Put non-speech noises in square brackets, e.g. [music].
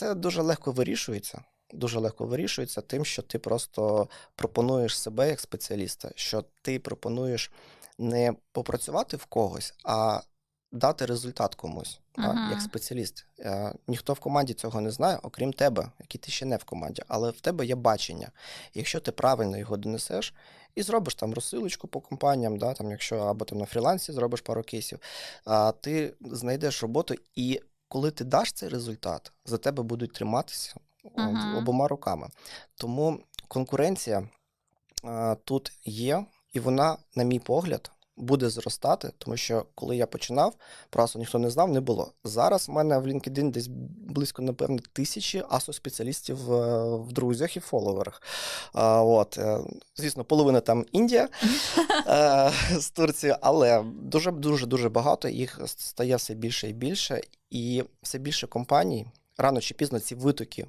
це дуже легко вирішується. Дуже легко вирішується тим, що ти просто пропонуєш себе як спеціаліста, що ти пропонуєш не попрацювати в когось, а дати результат комусь, а, Мгм. як спеціаліст. Е, Ніхто в команді цього не знає, окрім тебе, який ти ще не в команді, але в тебе є бачення. Якщо ти правильно його донесеш і зробиш там розсилочку по компаніям, да, там, якщо або там на фрілансі зробиш пару кейсів, а, ти знайдеш роботу, і коли ти даш цей результат, за тебе будуть триматися uh-huh. обома руками. Тому конкуренція а, тут є, і вона, на мій погляд, буде зростати, тому що коли я починав, просто ніхто не знав, не було. Зараз в мене в LinkedIn десь близько, напевно, тисячі асо-спеціалістів е, в друзях і фоловерах. А, от, е, звісно, половина там Індія [laughs] е, з Турції, але дуже дуже дуже багато їх стає все більше і більше, і все більше компаній. Рано чи пізно ці витоки